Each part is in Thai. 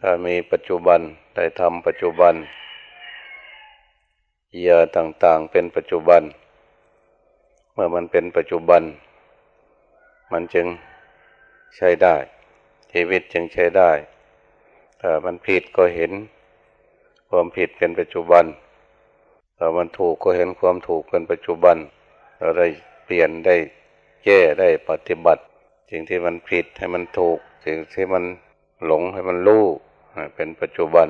ถ้ามีปัจจุบันได้ทำปัจจุบันยาต่างๆเป็นปัจจุบัน เมื่อมันเป็นปัจจุบัน มันจึงใช้ได้ ชีวิตจึงใช้ได้ถ้ามันผิดก็เห็น ความผิดเป็นปัจจุบันถ้ามันถูกก็เห็นความถูกเป็นปัจจุบันเราได้เปลี่ยนได้แก้ได้ปฏิบัติสิ่งที่มันผิดให้มันถูก สิ่งที่มัน หลงให้มันรู้เป็นปัจจุบัน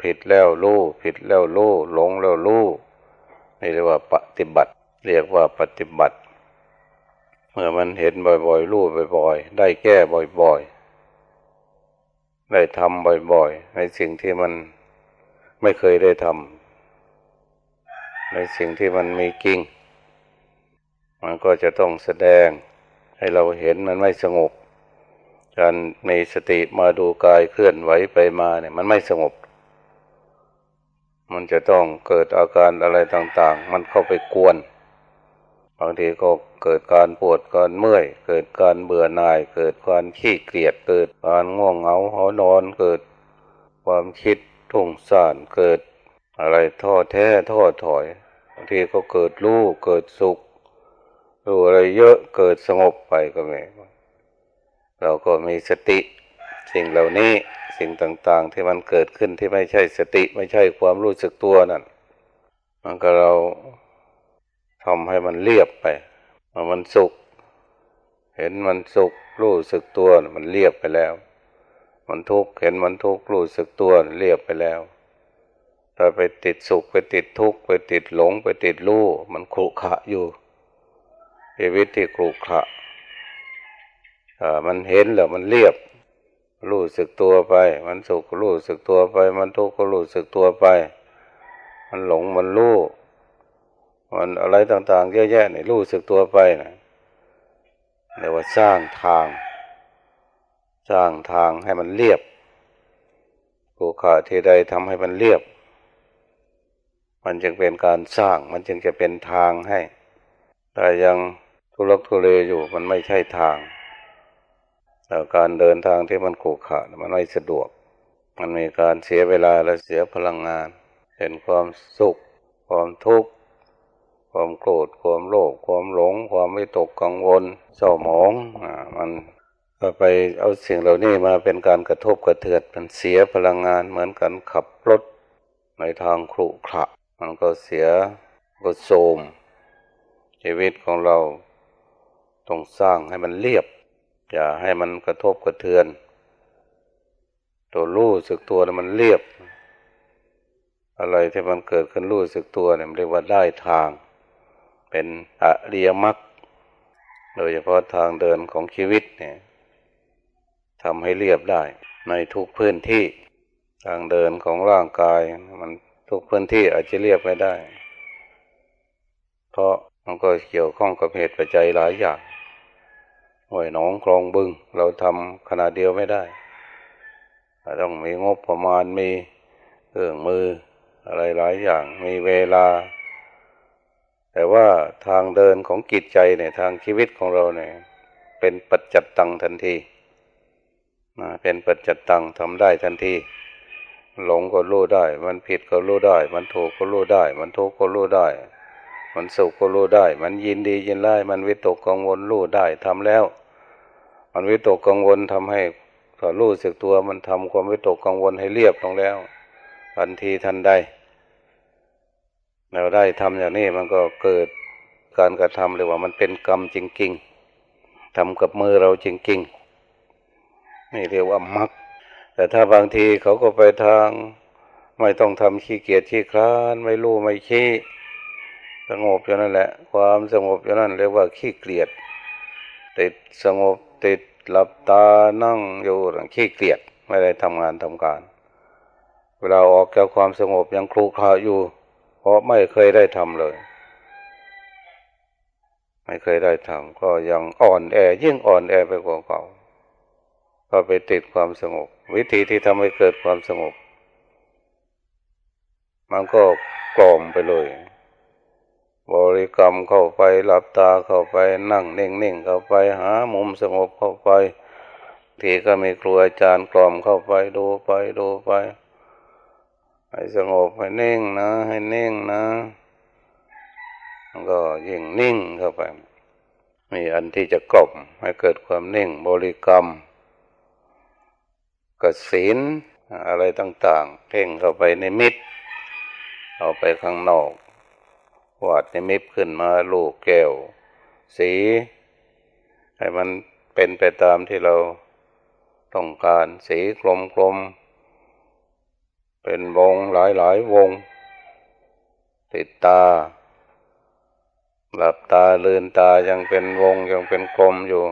ผิดแล้วรู้ผิดแล้วรู้หลงแล้วรู้นี่เรียกว่าปฏิบัติ เรียกว่าปฏิบัติ เมื่อมันเห็นบ่อยๆรู้บ่อยๆ ได้แก้บ่อยๆ ได้ทำบ่อยๆ ในสิ่งที่มันไม่เคยได้ทำในสิ่งที่มันมีกิ่งมันก็จะต้องแสดงให้เราเห็นมันไม่สงบ การมีสติมาดูกายเคลื่อนไหวไปมาเนี่ยมันไม่สงบ มันจะต้องเกิดอาการอะไรต่างๆ มันเข้าไปกวน บางทีก็เกิดการปวดการเมื่อย เกิดการเบื่อหน่าย เกิดความขี้เกียจเกิดการง่วงเหงาหอนอน เกิดความคิดทุ่งซ่านเกิดอะไรท้อแท้ท้อถอยบางทีก็เกิดรู้เกิดสุขรู้อะไรเยอะเกิดสงบไปก็ไม่ เราก็มีสติสิ่งเหล่านี้สิ่งต่างๆ ที่มันเกิดขึ้นที่ไม่ใช่สติไม่ใช่ความรู้สึกตัวนั่นมันก็เราทำให้มันเรียบไปมันสุข เห็นมันสุขรู้สึกตัวมันเรียบไปแล้ว มันทุกข์เห็นมันทุกข์รู้สึกตัวเรียบไปแล้วถ้าไปติดสุขไปติดทุกข์ไปติดหลงไปติดรู้มันขรุขระอยู่ชีวิตที่ขรุขระ มันเห็นแล้วมันเรียบ รู้สึกตัวไป มันสุขรู้สึกตัวไป มันทุกข์ก็รู้สึกตัวไป มันหลงมันรู้มันอะไรต่างๆเยอะแยะนี่รู้สึกตัวไปนะเรียกว่าสร้างทาง สร้างทางให้มันเรียบกูขาที่ใดทำให้มันเรียบ มันจึงเป็นการสร้าง มันจึงจะเป็นทางให้ แต่ยังทุลักทุเลอยู่มันไม่ใช่ทาง แต่การเดินทางที่มันขูขามันไม่สะดวก มันมีการเสียเวลาและเสียพลังงาน เห็นความสุข ความทุกข์ ความโกรธ ความโลภ ความหลง ความไม่ตกกังวลเศร้าหมองอ่ามันไปเอาสิ่งเหล่านี้มาเป็นการกระทบกระเทือนมันเสียพลังงานเหมือนกันขับรถในทางขรุขระมันก็เสียก็โทมชีวิตของเราต้องสร้างให้มันเรียบ อย่าให้มันกระทบกระเทือน ตัวรู้สึกตัวมันเรียบ อะไรที่มันเกิดขึ้นรู้สึกตัวเนี่ยเรียกว่าได้ทาง เป็นอริยมรรคโดยเฉพาะทางเดินของชีวิตเนี่ยทำให้เรียบได้ ในทุกพื้นที่ทางเดินของร่างกายมันทุกพื้นที่อาจจะเรียบไม่ได้ เพราะมันก็เกี่ยวข้องกับเหตุปัจจัยหลายอย่าง ห้วยหนองคลองบึง เราทำขนาดเดียวไม่ได้ ต้องมีงบประมาณมีเครื่องมือ อะไรหลายอย่างมีเวลา แต่ว่าทางเดินของกิจใจเนี่ยทางชีวิตของเราเนี่ยเป็นปัจจัตตังทันทีเป็นปัจจัตตังทำได้ทันทีหลงก็รู้ได้ มันผิดก็รู้ได้ มันถูกก็รู้ได้ มันทุกข์ก็รู้ได้ มันสุขก็รู้ได้ มันยินดียินไล่มันวิตกกังวลรู้ได้ทำแล้ว มันวิตกกังวลทำให้ถ้ารู้สึกตัวมันทำความวิตกกังวลให้เรียบลงแล้วทันทีทันใดเราได้ทำอย่างนี้มันก็เกิดการกระทำเลยว่ามันเป็นกรรมจริงๆทำกับมือเราจริงๆนี่เรียกว่ามักแต่ถ้าบางทีเขาก็ไปทางไม่ต้องทำขี้เกียจขี้คลานไม่รู้ไม่ขี้สงบอยู่นั่นแหละ ความสงบอยู่นั่นเรียกว่าขี้เกียจติดสงบ ติดหลับตานั่งอยู่ขี้เกียจไม่ได้ทำงานทำการ เวลาออกจากความสงบยังคลุกคลาอยู่ เพราะไม่เคยได้ทำเลย ไม่เคยได้ทำก็ยังอ่อนแอยิ่งอ่อนแอไปกว่าเก่าก็ไปติดความสงบ วิธีที่ทำให้เกิดความสงบ มันก็กล่อมไปเลย บริกรรมเข้าไปหลับตาเข้าไปนั่งเน่งๆเข้าไปหามุมสงบเข้าไป ทีก็มีครูอาจารย์กล่อมเข้าไปดูไปดูไป ให้สงบให้นิ่งนะ ให้นิ่งนะก็ยิ่งนิ่งเข้าไป มีอันที่จะกล่อมให้เกิดความนิ่งบริกรรมกสินอะไรต่าง ๆ เพ่งเข้าไปในมิตรเอาไปข้างนอก วาดในมิตขึ้นมาลูกแก้ว สีให้มันเป็นไปตามที่เราต้องการสีกลมกลมเป็นวงหลายหลายวง ติดตา หลับตาลืนตายังเป็นวงยังเป็นกลมอยู่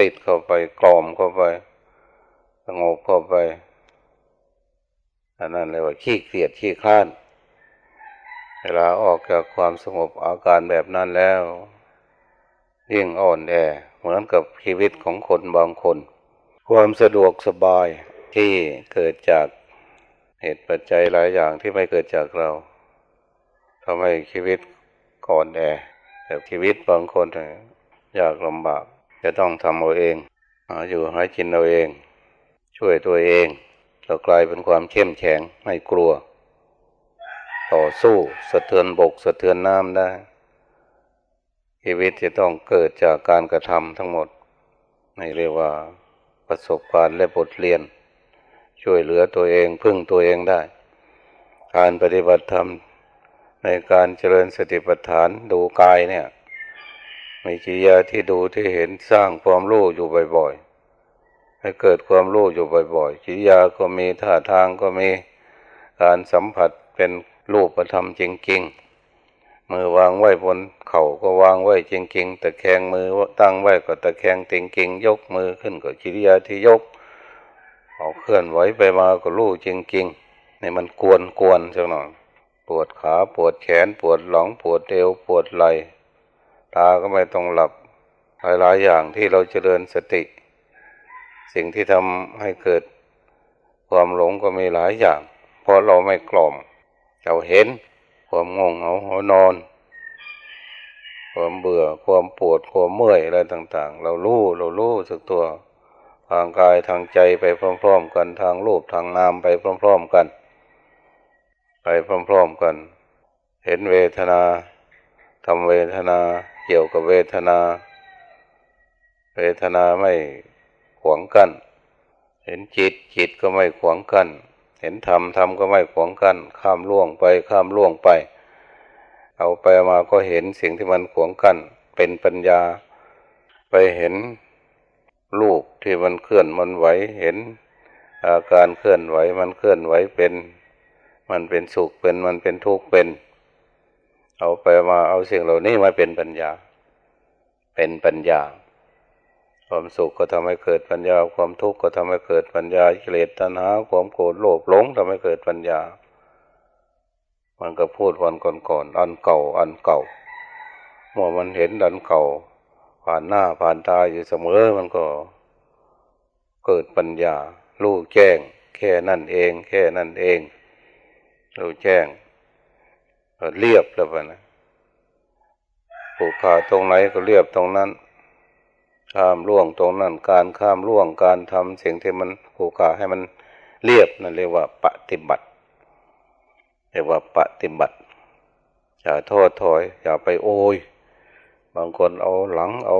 ติดเข้าไปกลอมเข้าไปสงบเข้าไปอันนั้นเรียกว่าขี้เกียจขี้ข้าน เวลาออกจากความสงบอาการแบบนั้นแล้วยิ่งอ่อนแอเหมือนกับชีวิตของคนบางคน ความสะดวกสบายที่เกิดจากเหตุปัจจัยหลายอย่างที่ไม่เกิดจากเราทำให้ชีวิตก่อนแอแต่ชีวิตบางคนอยากลำบากจะต้องทำเอาเองหาอยู่หากินเอาเอง ช่วยตัวเองเรากลายเป็นความเข้มแข็งไม่กลัว ต่อสู้สะเทือนบกสะเทือนน้ำได้ ชีวิตจะต้องเกิดจากการกระทำทั้งหมดไม่เรียกว่าประสบการณ์และบทเรียน ช่วยเหลือตัวเองพึ่งตัวเองได้ การปฏิบัติธรรมในการเจริญสติปัฏฐานดูกายเนี่ยมีจิยาที่ดูที่เห็นสร้างความรู้อยู่บ่อยๆ ให้เกิดความรู้อยู่บ่อยๆจิยาก็มีท่าทางก็มีการสัมผัสเป็น รูปธรรมจริงๆมือวางไว้บนเข่าก็วางไว้จริงๆตะแคงมือตั้งไว้ก็ตะแคงจริงๆยกมือขึ้นก็จิยาที่ยกเอาเคลื่อนไหวไปมาก็รู้จริงๆนี่มันกวนกวนจังหน่อยปวดขาปวดแขนปวดหลังปวดเอวปวดไหล่ตาก็ไม่ต้องหลับหลายๆอย่างที่เราเจริญสติ สิ่งที่ทำให้เกิดความหลงก็มีหลายอย่าง เพราะเราไม่กล่อม เราเห็น ความงงเหงาหอนอน ความเบื่อความปวดความเมื่อยอะไรต่าง ๆ เรารู้เรารู้สึกตัว ทางกายทางใจไปพร้อม ๆ กันทางรูปทางนามไปพร้อม ๆ กัน ไปพร้อม ๆ กัน เห็นเวทนาทำเวทนาเกี่ยวกับเวทนา เวทนาไม่ขวางกัน้นเห็นจิตจิตก็ไม่ขวางกัน้น เห็นธรรมธรรมก็ไม่ขวางกัน้นข้ามล่วงไปข้ามล่วงไป เอาไปมาก็เห็นสิ่งที่มันขวางกัน้นเป็นปัญญา ไปเห็นลูกที่มันเคลื่อนมันไหวเห็นอาการเคลื่อนไหวมันเคลื่อนไหวเป็น มันเป็นสุขเป็นมันเป็นทุกข์เป็น เอาไปมาเอาสิ่งเหล่านี้มาเป็นปัญญา เป็นปัญญา ความสุขก็ทำให้เกิดปัญญา ความทุกข์ก็ทำให้เกิดปัญญากิเลสตัณหาความโกรธโลภหลงทำให้เกิดปัญญา มันก็พูดวันก่อนๆ อันเก่า อันเก่าเมื่อมันเห็นอันเก่า ผ่านหน้าผ่านตาอยู่เสมอมันก็ เกิดปัญญารู้แจ้ง แค่นั่นเอง แค่นั่นเองรู้แจ้งเรียบแล้วนะผูกขาตรงไหนก็เรียบตรงนั้น ข้ามล่วงตรงนั้นการข้ามล่วงการทำสิ่งที่มันผูกขาให้มันเรียบนั่นเรียกว่าปฏิบัติเรียกว่าปฏิบัติ อย่าโทษถอย อย่าไปโอย บางคนเอาหลังเอา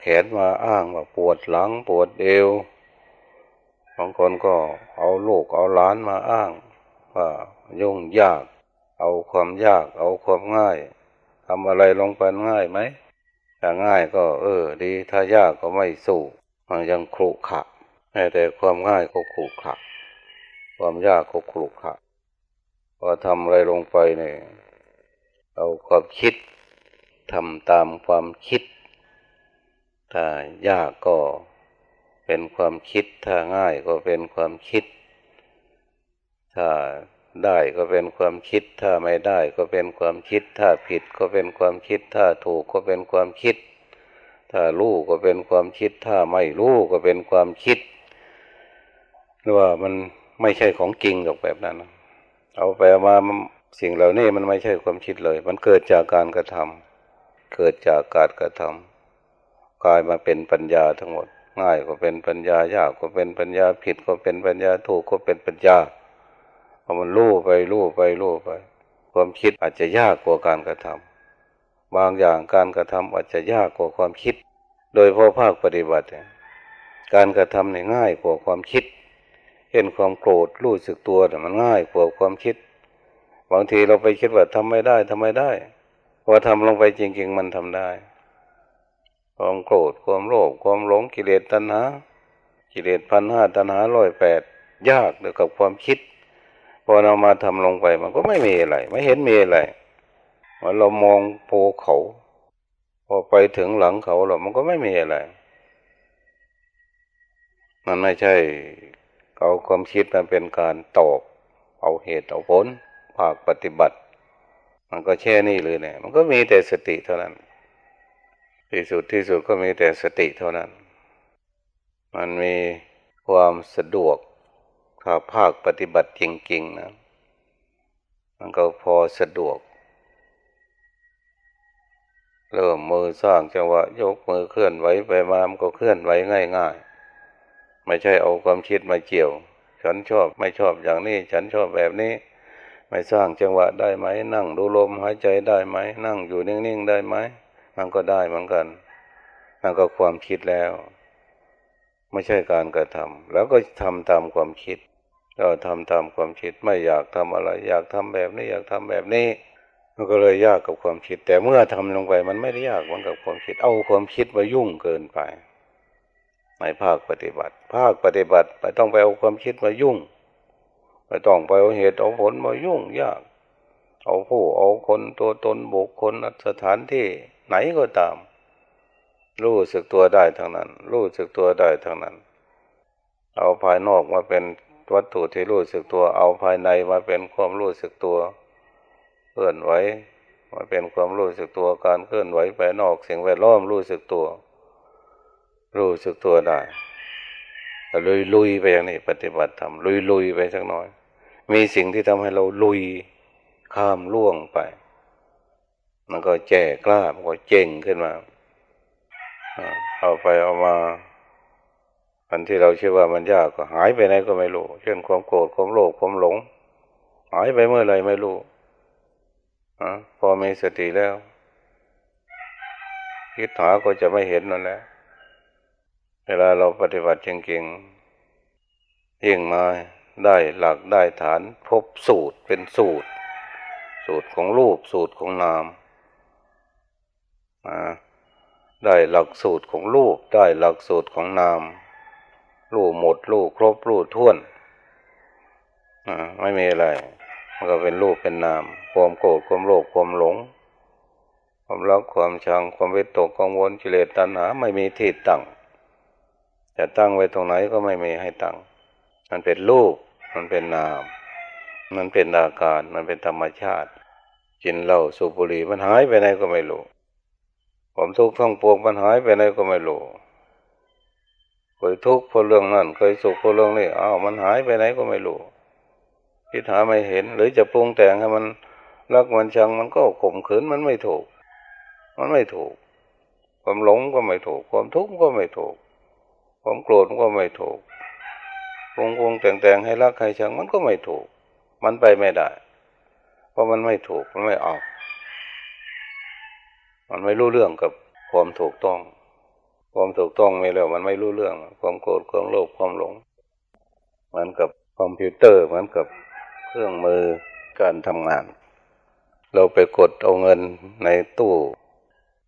แขนมาอ้างว่าปวดหลังปวดเอวบางคนก็เอาลูกเอาล้านมาอ้างว่ายุ่งยาก เอาความยาก เอาความง่ายทำอะไรลงไปง่ายไหม ถ้าง่ายก็ เออ ดี ถ้ายากก็ไม่สู้ มันยังครุขะแต่ความง่ายก็ครุขะความยากก็ครุขะพอทำอะไรลงไปเนี่ยเอาความคิดทำตามความคิด ถ้ายากก็เป็นความคิด ถ้าง่ายก็เป็นความคิด ถ้า ได้ก็เป็นความคิด ถ้าไม่ได้ก็เป็นความคิด ถ้าผิดก็เป็นความคิด ถ้าถูกก็เป็นความคิด ถ้ารู้ก็เป็นความคิด ถ้าไม่รู้ก็เป็นความคิดหรือว่ามันไม่ใช่ของจริงหรอกแบบนั้น เอาไปมาสิ่งเหล่านี้มันไม่ใช่ความคิดเลย มันเกิดจากการกระทำเกิดจากการกระทำกลายมาเป็นปัญญาทั้งหมด ง่ายก็เป็นปัญญายากก็เป็นปัญญาผิดก็เป็นปัญญาถูกก็เป็นปัญญา พอมันรู้ไปรู้ไปรู้ไป ความคิดอาจจะยากกว่าการกระทำบางอย่างการกระทำอาจจะยากกว่าความคิด โดยเพราะภาคปฏิบัติการกระทำเนี่ยง่ายกว่าความคิด เห็นความโกรธรู้สึกตัวแต่มันง่ายกว่าความคิด บางทีเราไปคิดว่าทำไม่ได้ทำไม่ได้พอทำลงไปจริงๆมันทำได้ ความโกรธความโลภความหลงกิเลสตัณหากิเลสพันห้าตัณหาร้อยแปดยากเดียวกับความคิด พอเรามาทำลงไปมันก็ไม่มีอะไร ไม่เห็นมีอะไรเหมือนเรามองโพเขา พอไปถึงหลังเขาเรามันก็ไม่มีอะไร มันไม่ใช่เอาความคิดมันเป็นการตอบเอาเหตุเอาผลภาคปฏิบัติ มันก็แช่นี่เลยเนี่ย มันก็มีแต่สติเท่านั้น ที่สุดที่สุดก็มีแต่สติเท่านั้น มันมีความสะดวก ถ้าภาคปฏิบัติจริงๆนะ มันก็พอสะดวก เริ่มมือสร้างจังหวะยกมือเคลื่อนไหวไปมามันก็เคลื่อนไหวง่ายๆ ไม่ใช่เอาความคิดมาเกี่ยว ฉันชอบไม่ชอบอย่างนี้ ฉันชอบแบบนี้ ไม่สร้างจังหวะได้ไหม นั่งดูลมหายใจได้ไหม นั่งอยู่นิ่งๆได้ไหม มันก็ได้เหมือนกันนั่นก็ความคิดแล้ว ไม่ใช่การกระทำแล้วก็ทำตามความคิด ก็ทำตามความคิดไม่อยากทำอะไร อยากทำแบบนี้อยากทำแบบนี้ มันก็เลยยากกับความคิด แต่เมื่อทำลงไปมันไม่ได้ยากเหมือนกับความคิด เอาความคิดมายุ่งเกินไปในภาคปฏิบัติ ภาคปฏิบัติไม่ต้องไปเอาความคิดมายุ่งไม่ต้องไปเอาเหตุเอาผลมายุ่งยาก เอาผู้เอาคนตัวตนบุคคลสถานที่ไหนก็ตาม รู้สึกตัวได้ทั้งนั้น รู้สึกตัวได้ทั้งนั้น เอาภายนอกมาเป็น วัตถุที่รู้สึกตัวเอาภายในมาเป็นความรู้สึกตัวเคลื่อนไหวมาเป็นความรู้สึกตัวการเคลื่อนไหวไปนอกสิ่งแวดล้อมรู้สึกตัว รู้สึกตัวได้ลุยลุยไปอย่างนี้ปฏิบัติธรรมลุยลุยไปสักน่อย มีสิ่งที่ทำให้เราลุยข้ามล่วงไป มันก็แจ่กล้ามันก็เจ๋งขึ้นมาเอาไปเอามา อันที่เราเชื่อว่ามันยากก็หายไปไหนก็ไม่รู้ เช่นความโกรธความโลภความหลง หายไปเมื่อไรไม่รู้อพอมีสติแล้วคิดหาก็จะไม่เห็นนั่นแหละเวลาเราปฏิบัติจริงๆยิ่งมาได้หลักได้ฐานพบสูตรเป็นสูตร สูตรของรูปสูตรของนามได้หลักสูตรของรูปได้หลักสูตรของนาม รู้หมดรู้ครบรู้ท่วนอ่าไม่มีอะไร มันก็เป็นรูปเป็นนาม ความโกรธความโลภความหลง ความรักความชังความวิตกกังวลกิเลสตัณหา ไม่มีที่ตั้งจะตั้งไว้ตรงไหนก็ไม่มีให้ตั้ง มันเป็นรูป มันเป็นนาม มันเป็นอาการ มันเป็นธรรมชาติ กินเหล้าสูบบุหรี่มันหายไปไหนก็ไม่รู้ ผมทุกข์ท่องปวงมันหายไปไหนก็ไม่รู้ เคยทุกข์เพราะเรื่องนั้นเคยสุขเพราะเรื่องนี้อ้าวมันหายไปไหนก็ไม่รู้คิดหาไม่เห็น หรือจะปรุงแต่งให้มันรักมันชังมันก็ข่มขืนมันไม่ถูก มันไม่ถูก ความหลงก็ไม่ถูก ความทุกข์ก็ไม่ถูก ความโกรธก็ไม่ถูกปรุงปรุงแต่งแต่งให้รักให้ชังมันก็ไม่ถูก มันไปไม่ได้ เพราะมันไม่ถูกมันไม่ออก มันไม่รู้เรื่องกับความถูกต้อง ความถูกต้องไม่แล้วมันไม่รู้เรื่อง ความโกรธความโลภความหลงเหมือนกับคอมพิวเตอร์เหมือนกับเครื่องมือการทำงาน เราไปกดเอาเงินในตู้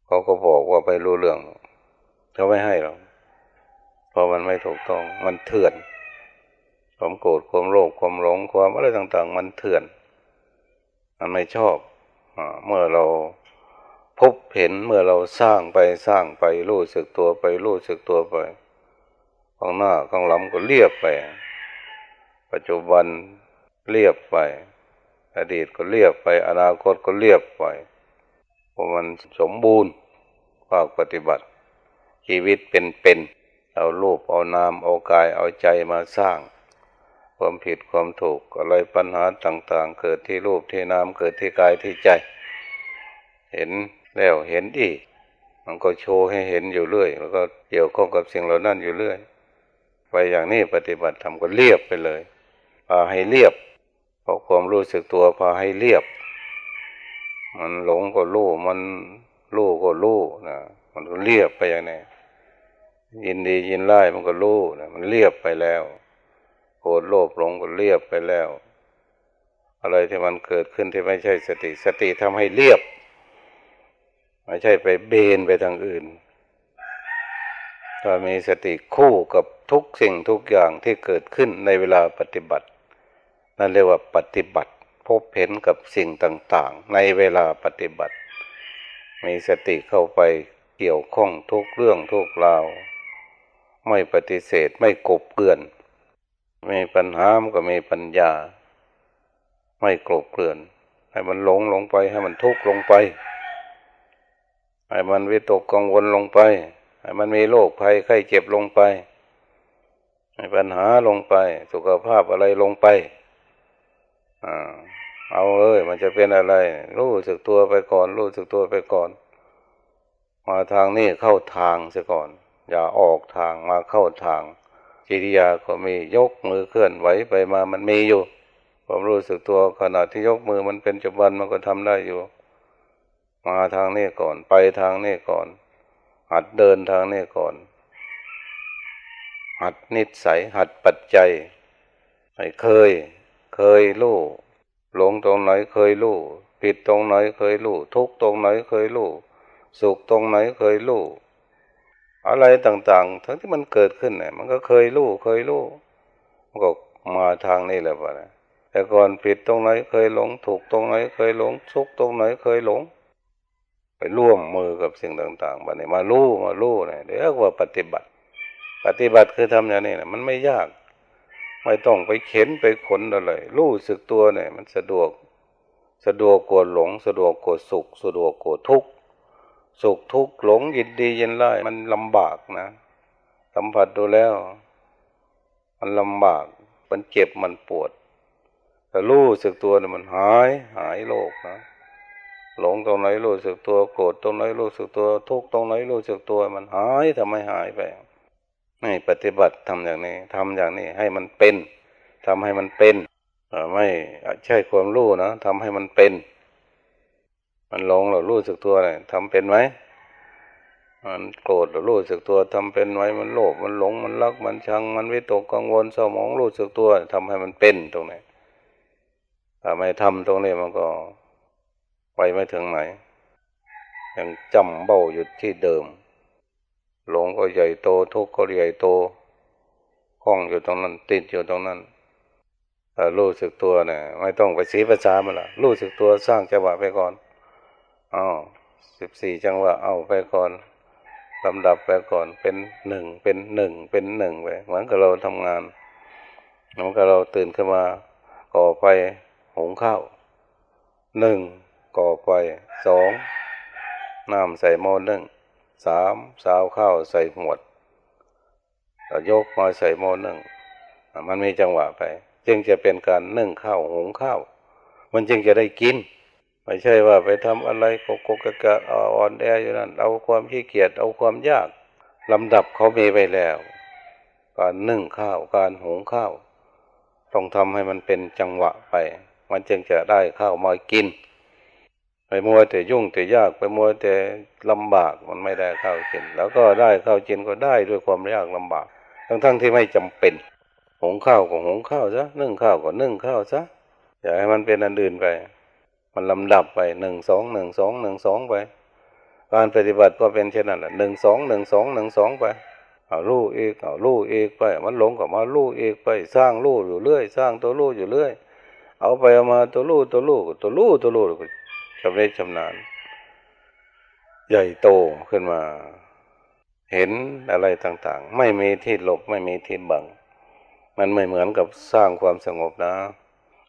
เขาก็บอกว่าไปรู้เรื่องเขาไม่ให้หรอกเพราะมันไม่ถูกต้อง มันเถื่อนความโกรธความโลภความหลงความอะไรต่าง ๆ มันเถื่อน มันไม่ชอบอเมื่อเรา พบเห็นเมื่อเราสร้างไปสร้างไปรู้สึกตัวไปรู้สึกตัวไปข้างหน้าข้างหลังก็เรียบไป ปัจจุบันเรียบไป อดีตก็เรียบไป อนาคตก็เรียบไปเพราะมันสมบูรณ์ภาคปฏิบัติ ชีวิตเป็นเป็นเอารูปเอานามเอากายเอาใจมาสร้าง ความผิดความถูกอะไรปัญหาต่าง ๆ เกิดที่รูปที่นามเกิดที่กายที่ใจ เห็น แล้วเห็นอีก มันก็โชว์ให้เห็นอยู่เรื่อย แล้วก็เกี่ยวข้องกับสิ่งเหล่านั้นอยู่เรื่อย ไปอย่างนี้ปฏิบัติทำก็เรียบไปเลยพาให้เรียบเพราะความรู้สึกตัวพาให้เรียบ มันหลงก็รู้มันรู้ก็รู้นะมันก็เรียบไปอย่างนี้ยินดียินไล่มันก็รู้นะมันเรียบไปแล้วโกรธโลภหลงก็เรียบไปแล้ว อะไรที่มันเกิดขึ้นที่ไม่ใช่สติ สติทำให้เรียบ ไม่ใช่ไปเบนไปทางอื่นถ้ามีสติคู่กับทุกสิ่งทุกอย่างที่เกิดขึ้นในเวลาปฏิบัติ นั่นเรียกว่าปฏิบัติ พบเห็นกับสิ่งต่างๆ ในเวลาปฏิบัติ มีสติเข้าไปเกี่ยวข้องทุกเรื่องทุกราว ไม่ปฏิเสธไม่กบเกลื่อน มีปัญหามก็มีปัญญา ไม่กลบเกลื่อน ให้มันหลงลงไปให้มันทุกข์ลงไป ให้มันวิตกกังวลลงไป ให้มันมีโรคภัยไข้เจ็บลงไป ให้ปัญหาลงไป สุขภาพอะไรลงไปอ่าเอาเลยมันจะเป็นอะไร รู้สึกตัวไปก่อน รู้สึกตัวไปก่อน มาทางนี้เข้าทางเสียก่อน อย่าออกทางมาเข้าทางจิริยาก็มียกมือเคลื่อนไหวไปมามันมีอยู่ความรู้สึกตัวขณะที่ยกมือมันเป็นจุบันมันก็ทำได้อยู่ มาทางนี้ก่อน ไปทางนี้ก่อน หัดเดินทางนี้ก่อน หัดนิสัย หัดปัจจัยให้เคย เคยรู้หลงตรงไหนเคยรู้ผิดตรงไหนเคยรู้ทุกตรงไหนเคยรู้สุขตรงไหนเคยรู้อะไรต่างๆ ทั้งที่มันเกิดขึ้นเนี่ยมันก็เคยรู้เคยรู้มันก็มาทางนี้แหละวะแต่ก่อนผิดตรงไหนเคยหลง ถูกตรงไหนเคยหลงสุขตรงไหนเคยหลง ร่วมมือกับสิ่งต่างๆบัดนี้มารู้มารู้เนี่ยเดี๋ยวว่าปฏิบัติ ปฏิบัติคือทำอย่างนี้นะมันไม่ยาก ไม่ต้องไปเข็นไปขนอะไรรู้สึกตัวเนี่ย มันสะดวก สะดวกกว่าหลง สะดวกกว่าสุข สะดวกกว่าทุกข์สุขทุกข์หลงยินดียินไล่มันลำบากนะสัมผัสดูแล้ว มันลำบาก มันเจ็บมันปวด แต่รู้สึกตัวเนี่ยมันหายหายโรคนะ หลงตรงไหนรู้สึกตัวโกรธตรงไหนรู้สึกตัว ทุกตรงไหนรู้สึกตัว มันหายทำไมหายไปนี่ปฏิบัติทำอย่างนี้ทำอย่างนี้ให้มันเป็นทำให้มันเป็นไม่ใช่ความรู้นะทำให้มันเป็น มันหลงเรารู้สึกตัวเลยทำเป็นไหมมันโกรธเรารู้สึกตัวทำเป็นไหมมันโลภมันหลงมันรักมันชัง มันวิตกกังวลเศร้าหมองรู้สึกตัวทำให้มันเป็นตรงนี้ถ้าไม่ทำตรงนี้มันก็ ไปไม่ถึงไหน ยังจำเบ้าอยู่ที่เดิม หลงก็ใหญ่โตทุกข์ก็ใหญ่โตคล้องอยู่ตรงนั้น ติดอยู่ตรงนั้นถ้ารู้สึกตัวเนี่ยไม่ต้องไปสีภาษามันละรู้สึกตัวสร้างจังหวะไปก่อนเอาสิบสี่จังหวะเอาไปก่อนลำดับไปก่อนเป็นหนึ่งเป็นหนึ่งเป็นหนึ่งไปเหมือนกับเราทำงานเหมือนกับเราตื่นขึ้นมาก่อไฟหุงข้าวหนึ่ง ก่อไฟสองน้ำใส่หม้อนึ่งสามสาวข้าวใส่หมวดเรายกมาใส่หม้อนึ่งมันมีจังหวะไป จึงจะเป็นการนึ่งข้าวหุงข้าว มันจึงจะได้กิน ไม่ใช่ว่าไปทำอะไรโกกกกะอ่อนแออยู่นั่นเอาความขี้เกียจเอาความยากลำดับเขามีไปแล้ว การนึ่งข้าวการหุงข้าว ต้องทำให้มันเป็นจังหวะไป มันจึงจะได้ข้าวมากิน ไปมัวแต่ยุ่งแต่ยากไปมัวแต่ลำบากมันไม่ได้ข้าวกิน แล้วก็ได้ข้าวกินก็ได้ด้วยความยากลำบาก ทั้งทั้งที่ไม่จำเป็นหุงข้าวก็หุงข้าวซะนึ่งข้าวก็นึ่งข้าวซะอย่าให้มันเป็นอันอื่นไป มันลำดับไปหนึ่งสองหนึ่งสองหนึ่งสองไป การปฏิบัติก็เป็นเช่นนั้นแหละหนึ่งสองหนึ่งสองหนึ่งสองไปเอาลู่เอกเอาลู่เอกไป มันหลงกับมาลู่เอกไป สร้างลู่อยู่เรื่อย สร้างตัวลู่อยู่เรื่อย เอาไปเอามาตัวลู่ตัวลู่ตัวลู่ตัวลู่ำเร็จชำนาญ ใหญ่โตขึ้นมา เห็นอะไรต่าง ๆ ไม่มีที่หลบไม่มีที่บัง มันไม่เหมือนกับสร้างความสงบนะ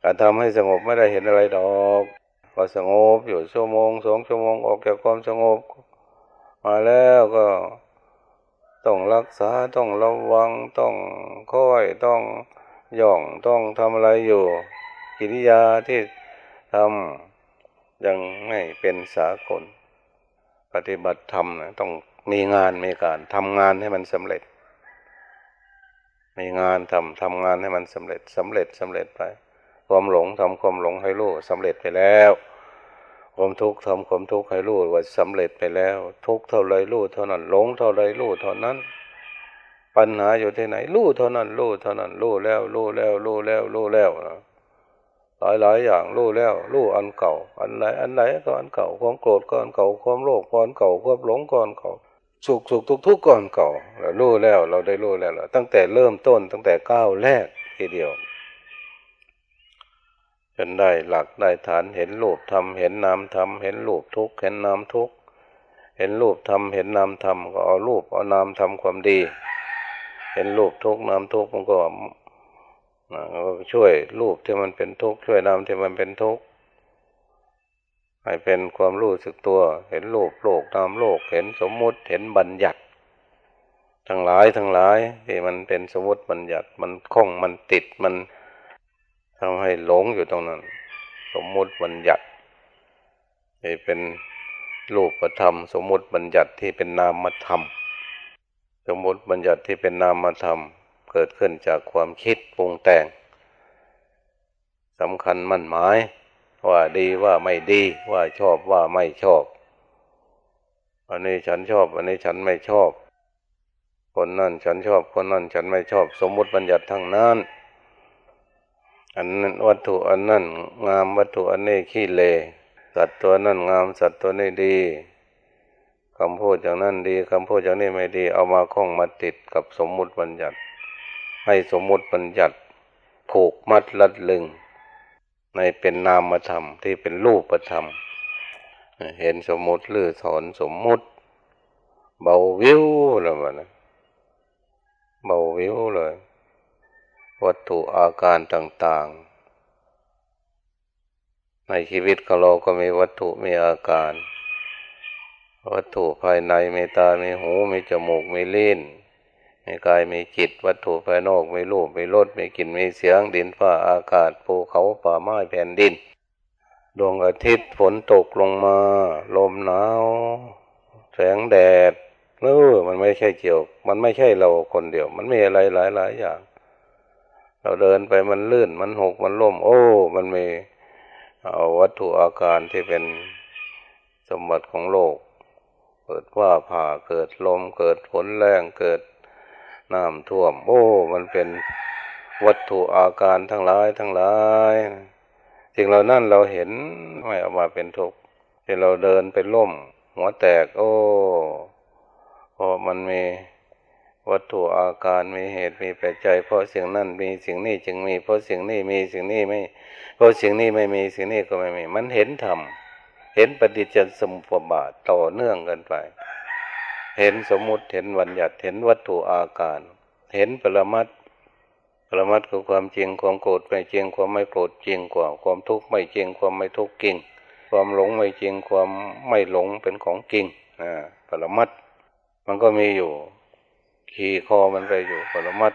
การทำให้สงบไม่ได้เห็นอะไรดอกก็สงบอยู่ชั่วโมงสองชั่วโมงออกจากความสงบ มาแล้วก็ต้องรักษาต้องระวังต้องค่อยต้องย่องต้องทำอะไรอยู่ กิริยาที่ทำ ยังไม่เป็นสากล ปฏิบัติธรรมนะต้องมีงานมีการทำงานให้มันสำเร็จ มีงานทำทำงานให้มันสำเร็จสำเร็จสำเร็จไป ความหลงทำความหลงให้รู้สำเร็จไปแล้วความทุกข์ทำความทุกข์ให้รู้ว่าสำเร็จไปแล้ว ทุกข์เท่าไรรู้เท่านั้นหลงเท่าไรรู้เท่านั้น ปัญหาอยู่ที่ไหนรู้เท่านั้นรู้เท่านั้นรู้แล้วรู้แล้วรู้แล้วรู้แล้วนะ หลายหลายอย่างรู้แล้วรู้อันเก่า อันไหนอันไหนก็อันเก่าความโกรธก็อันเก่าความโลภก็อันเก่าความหลงก็อันเก่าสุขสุขทุกทุกก็อันเก่าเรารู้แล้วเราได้รู้แล้วตั้งแต่เริ่มต้นตั้งแต่ก้าวแรกทีเดียวจนได้หลักได้ฐานเห็นรูปธรรมเห็นนามธรรมเห็นรูปทุกเห็นนามทุกเห็นรูปธรรมเห็นนามธรรมก็เอารูปเอานามทำความดี เห็นรูปทุกนามทุกมันก็ ช่วยรูปที่มันเป็นทุกข์ช่วยนามที่มันเป็นทุกข์ให้เป็นความรู้สึกตัว เห็นรูปโลกนามโลก เห็นสมมุติเห็นบัญญัติทั้งหลายทั้งหลายที่มันเป็นสมมติบัญญัติมันคล้องมันติดมันทำให้หลงอยู่ตรงนั้น สมมุติบัญญัติที่เป็นรูปธรรม สมมุติบัญญัติที่เป็นนามธรรม สมมุติบัญญัติที่เป็นนามธรรม เกิดขึ้นจากความคิดปรุงแต่งสำคัญมั่นหมาย ว่าดีว่าไม่ดีว่าชอบว่าไม่ชอบ อันนี้ฉันชอบ อันนี้ฉันไม่ชอบ คนนั่นฉันชอบ คนนั่นฉันไม่ชอบ สมมุติบัญญัติทั้งนั้น อันนั้นวัตถุอันนั้นงามวัตถุอันนี้ขี้เลสัตว์ตัวนั้นงามสัตว์ตัวนี้ดีคำพูดอย่างนั้นดีคำพูดอย่างนี้ไม่ดี เอามาคล้องมาติดกับสมมุติบัญญัติ ให้สมมติบัญญัติผูกมัดลัดลึง ในเป็นนามธรรมที่เป็นรูปธรรม เห็นสมมติหรือสอนสมมติ เบาวิวแล้วนะเบาวิวเลย วัตถุอาการต่าง ๆ ในชีวิตของเราก็มีวัตถุมีอาการ วัตถุภายในมีตา มีหู มีจมูก มีลิ้น มีกายมีจิตวัตถุภายนอกมีรูปมีรสมีกลิ่นมีเสียงดินฟ้าอากาศภูเขาป่าไม้แผ่นดิน ดวงอาทิตย์ฝนตกลงมา ลมหนาว แสงแดดเออมันไม่ใช่เกี่ยว มันไม่ใช่เราคนเดียว มันมีอะไรหลายหลายอย่าง เราเดินไปมันลื่นมันหกมันล่ม โอ้ มันมีเอาวัตถุอาการที่เป็นสมบัติของโลก เกิดว่าผ่าเกิดลมเกิดฝนแรงเกิด น้ำท่วม โอ้ มันเป็นวัตถุอาการทั้งหลายทั้งหลายสิ่งเหล่านั้นเราเห็นไม่ออกมาเป็นทุกข์ที่เราเดินเป็นล่ม หัวแตก โอ้เพราะมันมีวัตถุอาการมีเหตุมีปัจจัย เพราะสิ่งนั้นมีสิ่งนี้จึงมี เพราะสิ่งนี้มีสิ่งนี้ไม่ เพราะสิ่งนี้ไม่มีสิ่งนี้ก็ไม่มี มันเห็นธรรมเห็นปฏิจจสมุปบาทต่อเนื่องกันไป เห็นสมมุติเห็นวัญญัติเห็นวัตถุอาการ เห็นปรมัตปรมัตคือความจริงความโกรธไม่จริงความไม่โกรธจริงกว่า ความทุกข์ไม่จริงความไม่ทุกข์จริง ความหลงไม่จริงความไม่หลงเป็นของจริงอ่าปรมัตมันก็มีอยู่ ขี่คอมันไปอยู่ปรมัต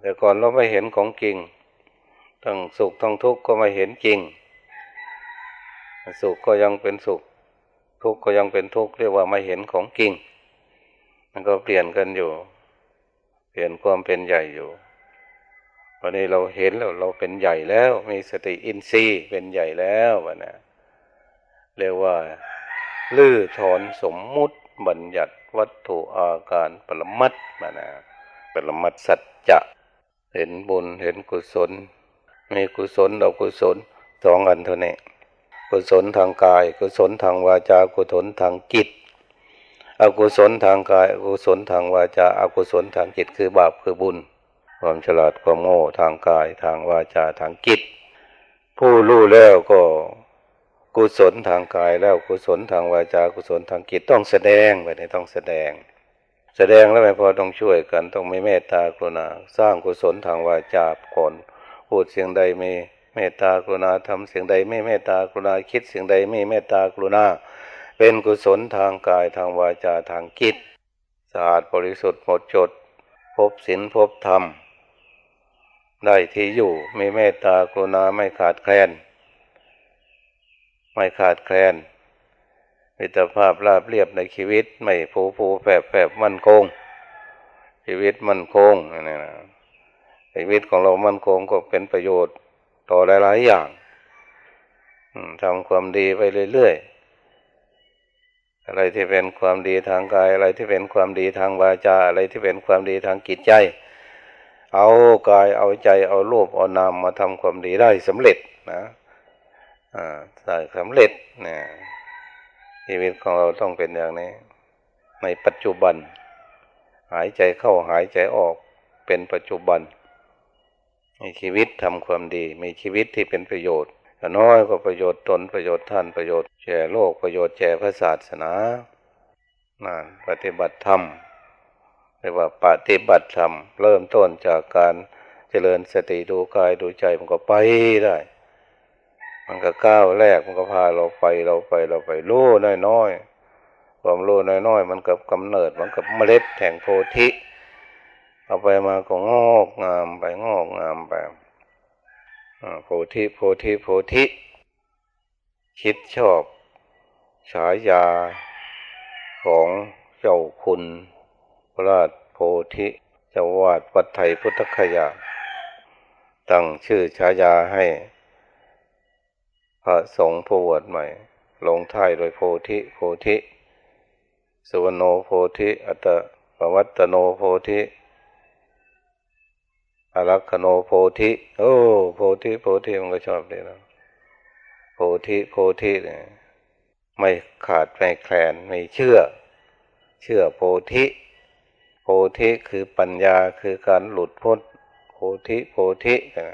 แต่ก่อนเราไม่เห็นของจริงทั้งสุขทั้งทุกข์ก็ไม่เห็นจริง สุขก็ยังเป็นสุข ทุกข์ก็ยังเป็นทุกข์เรียกว่าไม่เห็นของจริง มันก็เปลี่ยนกันอยู่ เปลี่ยนความเป็นใหญ่อยู่วันนี้เราเห็นแล้วเราเป็นใหญ่แล้ว มีสติอินทรีย์เป็นใหญ่แล้ววะนะเรียกว่า ลื้อถอนสมมุติบัญญัติวัตถุอาการปรมัตมานะปรมัตสัจจะเห็นบุญเห็นกุศล มีกุศลเรากุศลสองอันเท่านี้ กุศลทางกาย กุศลทางวาจา กุศลทางจิต อกุศลทางกายอกุศลทางวาจาอกุศลทางจิตคือบาปคือบุญ ความฉลาดความโง่ทางกายทางวาจาทางจิต ผู้รู้แล้วก็กุศลทางกายแล้วกุศลทางวาจา กุศลทางจิตต้องแสดงไปในต้องแสดง แสดงแล้วไม่พอต้องช่วยกันต้องมีเมตตากรุณาสร้างกุศลทางวาจาก่อนพูดเสียงใดมี มตตากรุณาทำเสียงใดไม่เมตตากรุณาคิดเสียงใดไม่เมตตากรุณา เป็นกุศลทางกายทางวาจาทางจิตสะอาดบริสุทธิ์หมดจด พบศีลพบธรรม ได้ที่อยู่มีเมตตากรุณาไม่ขาดแคลน ไม่ขาดแคลนมิตรภาพราบเรียบในชีวิต ไม่ผูผูแฝบแฝบมั่นคง ชีวิตมั่นคงนี่นะชีวิตของเรามั่นคงก็เป็นประโยชน์ ต่อหลาย ๆ อย่างทำความดีไปเรื่อย ๆ อะไรที่เป็นความดีทางกาย อะไรที่เป็นความดีทางวาจา อะไรที่เป็นความดีทางจิตใจ เอากายเอาใจเอารูปเอานามมาทำความดีได้สำเร็จนะอ่าได้สำเร็จเนี่ยชีวิตของเราต้องเป็นอย่างนี้ ในปัจจุบัน หายใจเข้าหายใจออกเป็นปัจจุบัน มีชีวิตทำความดี มีชีวิตที่เป็นประโยชน์น้อยก็ประโยชน์ตนประโยชน์ท่านประโยชน์แก่โลกประโยชน์แก่พระศาสนานั่นปฏิบัติธรรมเรียกว่าปฏิบัติธรรม เริ่มต้นจากการเจริญสติดูกายดูใจมันก็ไปได้ มันก็ก้าวแรกมันก็พาเราไปเราไปเราไปรู้น้อยๆความรู้น้อยๆมันกับกำเนิดมันกับเมล็ดแห่งโพธิ เอาไปมาก็งอกงามไปงอกงามไปโพธิโพธิโพธิ คิดชอบ ฉายาของเจ้าคุณพระราชโพธิจ้าวาดวัดไทยพุทธคยา ตั้งชื่อฉายาให้ พระสงฆ์ผู้วชใหม่ ลงท้ายโดยโพธิโพธิ สุวรรณโนโพธิ อัตตปวัตตโนโพธิ อารักขโนโพธิ โอ้โพธิโพธิมันก็ชอบเลยนะโพธิโพธิเนี่ยไม่ขาดไม่แคลนไม่เชื่อ เชื่อโพธิ โพธิคือปัญญาคือการหลุดพ้นโพธิโพธินะ